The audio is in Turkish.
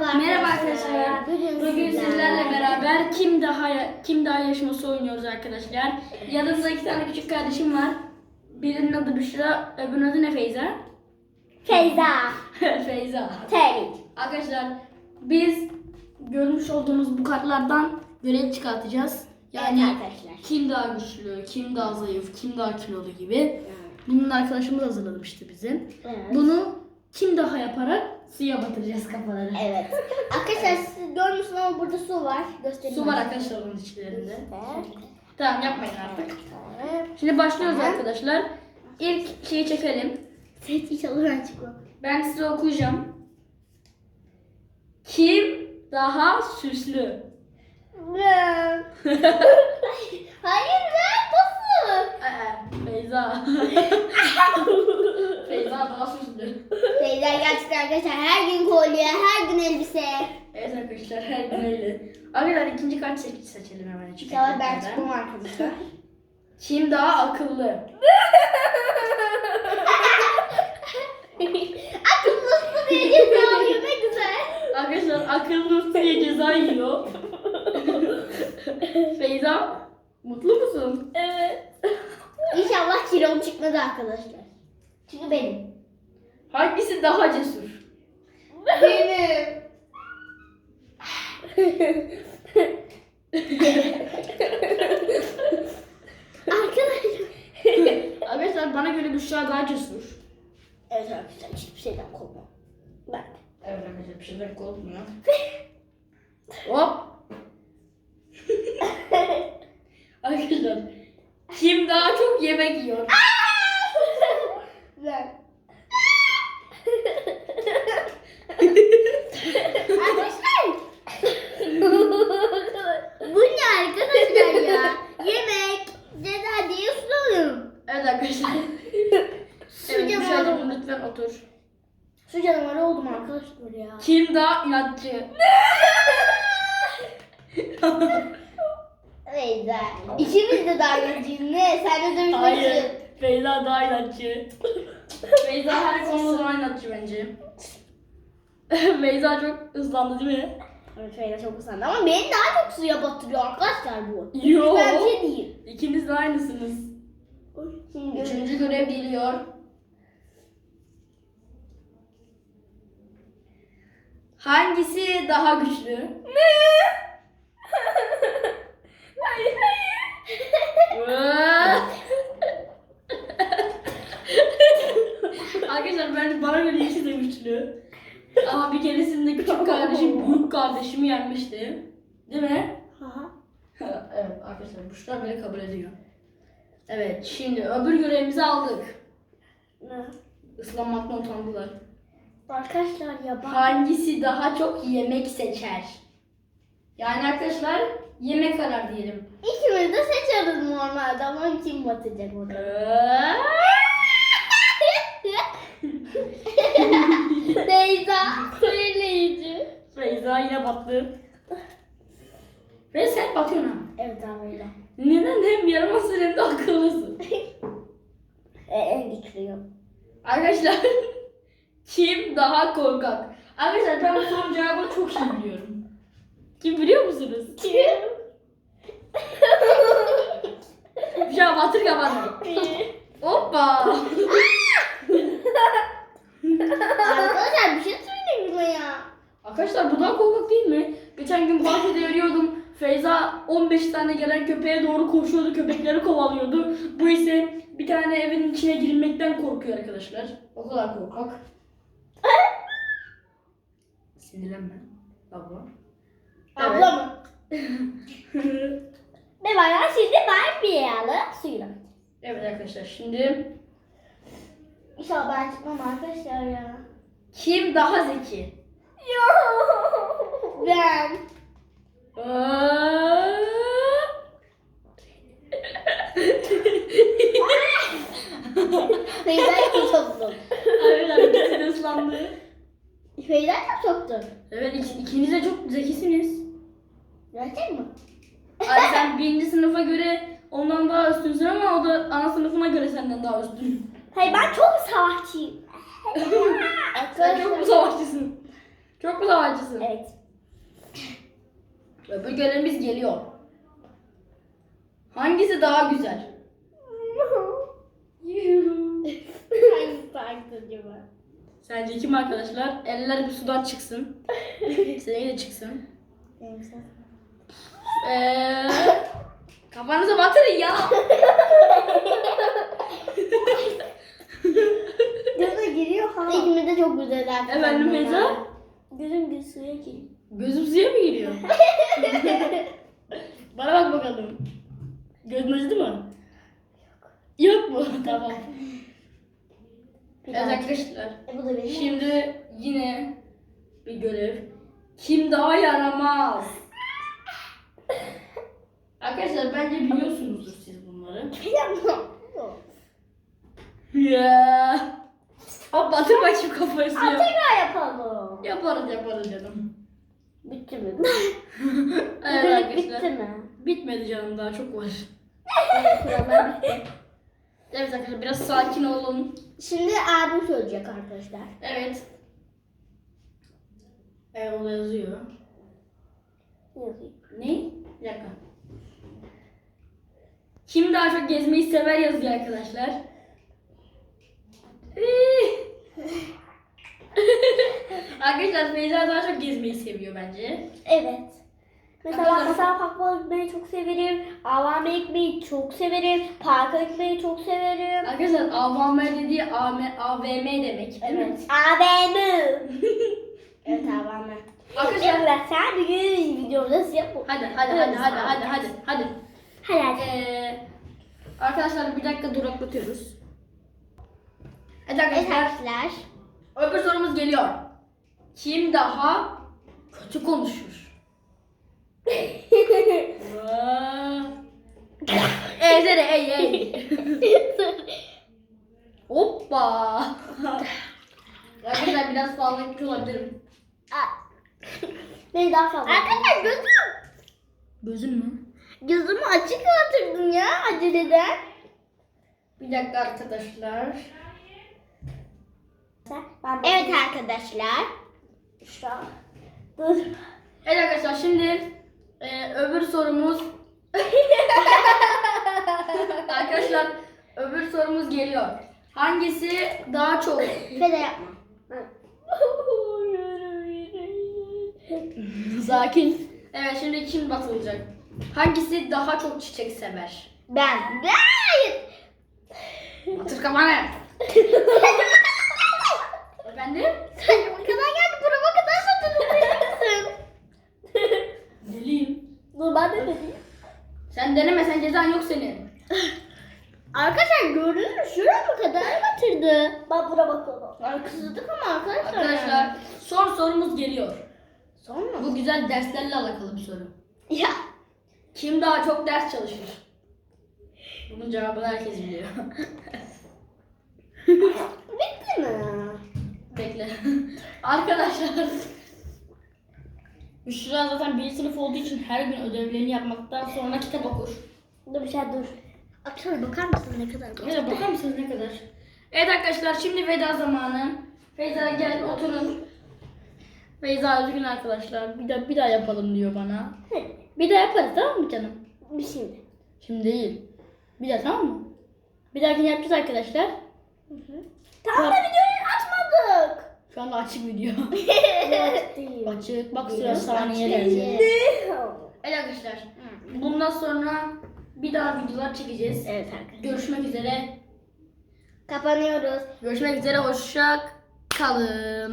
Merhaba arkadaşlar. Bugün sizlerle beraber kim daha kim daha yaşması oynuyoruz arkadaşlar. Yanımda iki tane küçük kardeşim var. Birinin adı Büşra, öbürünün adı ne Feyza? Feyza. Feyza. Tebrik. Arkadaşlar biz görmüş olduğunuz bu kartlardan görev çıkartacağız. Yani Evet arkadaşlar. kim daha güçlü, kim daha zayıf, kim daha kilolu gibi. Bunun arkadaşımız hazırlamıştı bize. Evet. Bunu kim daha yaparak suya batıracağız kafaları. Evet. Arkadaşlar siz görmüşsünüz ama burada su var. Göstereyim. Su var arkadaşlar onun içlerinde. Tamam yapmayın artık. Şimdi başlıyoruz arkadaşlar. İlk şeyi çekelim. Ses inşallah ben çıkmam. Ben size okuyacağım. Kim daha süslü? Ben. Hayır ben nasıl? Ee, Feyza. Feyza daha süslü. Feyza gerçekten arkadaşlar her gün kolye, her gün elbise. Evet arkadaşlar her gün öyle. Arkadaşlar ikinci kart seç seçelim hemen. İnşallah ben çıkmam arkadaşlar. Kim daha akıllı? Akıllısın diye ceza alıyor ne güzel. Arkadaşlar akıllı diye ceza yiyor. Feyza mutlu musun? Evet. İnşallah kilom çıkmadı arkadaşlar. Hangisi daha cesur? Benim. Arkadaşlar. Arkadaşlar bana göre Büşra daha cesur. Evet arkadaşlar hiçbir şeyden korkmam. Ben. Evet arkadaşlar bir şeyden korkmuyor. Hop. arkadaşlar kim daha çok yemek yiyor? Ben. arkadaşlar. Bu ne arkadaşlar ya? Yemek. Ceza diye sunuyorum. Evet arkadaşlar. Su evet Büşra'cığım canavarı. lütfen otur. Su canavarı oldum arkadaşlar ya. Kim inatçı? Feyza. İkimiz de darbeciyim. Ne? Sen de Hayır. Feyza daha inatçı. Feyza her konuda daha inatçı bence. Feyza çok hızlandı değil mi? Evet Feyza çok ıslandı ama beni daha çok suya batırıyor arkadaşlar bu. Yo. Ben bir şey değil. İkiniz de aynısınız. Şimdi Üçüncü görev geliyor. Hangisi daha güçlü? hayır hayır. Arkadaşlar bence bana göre ikisi de güçlü. Ama bir keresinde küçük kardeşim büyük kardeşimi yenmişti. Değil mi? Aha. evet arkadaşlar Büşra bile kabul ediyor. Evet şimdi öbür görevimizi aldık. Ne? Islanmaktan utandılar. Arkadaşlar ya bak. Hangisi daha çok yemek seçer? Yani arkadaşlar yemek karar diyelim. İkimiz de seçeriz normalde ama kim batacak orada? Feyza söyleyici. Feyza yine battı. Ve sen batıyorsun ha. Evet abi. Neden hem yaramazsın hem de akıllısın. E, en güçlüyüm. Arkadaşlar kim daha korkak? Arkadaşlar ben bu sorunun cevabını çok iyi biliyorum. Kim biliyor musunuz? Kim? Bir şey batır kafanı. Hoppa. Arkadaşlar bir şey söyleyeyim mi ya? Arkadaşlar bu daha korkak değil mi? Geçen gün bahçede yürüyordum. Feyza 15 tane gelen köpeğe doğru koşuyordu. Köpekleri kovalıyordu. Bu ise bir tane evin içine girilmekten korkuyor arkadaşlar. O kadar korkak. Sinirlenme. Abla. Abla mı? Ne var ya şimdi Barbie yalı suyla. Evet arkadaşlar şimdi İnşallah ben çıkmam arkadaşlar ya. kim daha zeki? Ben. Aa! Çok soktu. Arkadaşlar ikisi de ıslandı. Feyza çok soktu. Evet ik- ikiniz de çok zekisiniz. Gerçek mi? Ay sen birinci sınıfa göre ondan daha üstünsün ama o da ana sınıfına göre senden daha üstün. Hayır ben çok savaşçıyım. Sen çok mu savaşçısın? Çok mu savaşçısın? Evet. Öbür görevimiz geliyor. Hangisi daha güzel? Hangisi hangisi acaba? Sence kim arkadaşlar? Eller bir sudan çıksın. Seninki de çıksın. Ee, kafanıza batırın ya. Göze giriyor ha. İkimiz de çok güzel arkadaşlar. Efendim Beyza? Gözüm bir suya giriyor. Gözüm suya mı giriyor? Bana bak bakalım. Gözün acıdı mı? Yok mu? tamam. Evet arkadaşlar. E, bu da benim. Şimdi yine bir görev. Kim daha yaramaz? Arkadaşlar bence biliyorsunuzdur siz bunları. Ya. Hop batır bakayım kafayı suya. Tekrar yapalım. Yaparız yaparız canım. Bitti mi? Evet Bugünlük arkadaşlar. bitti mi? Bitmedi canım daha çok var. Evet, kurallar bitti. Evet arkadaşlar biraz sakin olun. Şimdi abim söyleyecek arkadaşlar. Evet. Evet o yazıyor. Yazayım. Ne? Bir dakika. Kim daha çok gezmeyi sever yazıyor arkadaşlar. arkadaşlar Feyza daha çok gezmeyi seviyor bence. Evet. Mesela mesela parka gitmeyi çok severim. AVM gitmeyi çok severim. Parka gitmeyi çok severim. Arkadaşlar AVM dediği AM, AVM demek mi? AVM. evet AVM. Arkadaşlar Evet sen bir gün videomda yapalım. hadi hadi hadi hadi hadi hadi hadi. Hadi hadi. Ee, arkadaşlar bir dakika duraklatıyoruz. Evet Evet arkadaşlar arkadaşlar. öbür sorumuz geliyor. Kim daha kötü konuşur? Evde de ey ey. Hoppa. Arkadaşlar biraz fazla gitmiş olabilirim. Beni daha fazla. Arkadaşlar gözüm. Gözün mü? Gözümü açık hatırladım ya aceleden. Bir dakika arkadaşlar. Evet arkadaşlar. Şu an. Dur. Evet arkadaşlar şimdi e, öbür sorumuz arkadaşlar öbür sorumuz geliyor. Hangisi daha çok Feda yapma. sakin? Evet şimdi kim batılacak? Hangisi daha çok çiçek sever? Ben. Hayır. Batır kafanı. Efendim? Sen o kadar geldi burama kadar satın Deliyim. Dur ben de dedim. Sen deneme sen cezan yok senin. Arkadaşlar gördünüz mü? Şuraya kadar batırdı. Ben buna bakalım. Ay kızdık ama arkadaşlar. Arkadaşlar son sorumuz geliyor. Son mu? Bu güzel derslerle alakalı bir soru. Ya. Kim daha çok ders çalışır? Bunun cevabını herkes biliyor. Bitti mi? Bekle. Arkadaşlar. Büşra zaten bir sınıf olduğu için her gün ödevlerini yapmaktan sonra kitap okur. Dur bir şey dur. Arkadaşlar bakar mısın ne kadar? Evet bakar mısınız ne kadar? Evet arkadaşlar şimdi veda zamanı. Feyza gel oturun. Feyza üzgün arkadaşlar. Bir daha bir daha yapalım diyor bana. Bir daha yaparız tamam mı canım? Bir şimdi. Şimdi değil. Bir daha tamam mı? Bir dahakini yapacağız arkadaşlar. Tam da videoyu atmadık. Şu anda açık video. Açık. Bak sıra saniyeler. Evet arkadaşlar. Bundan sonra bir daha videolar çekeceğiz. Evet arkadaşlar. Görüşmek üzere. Kapanıyoruz. Görüşmek üzere. Hoşça kalın.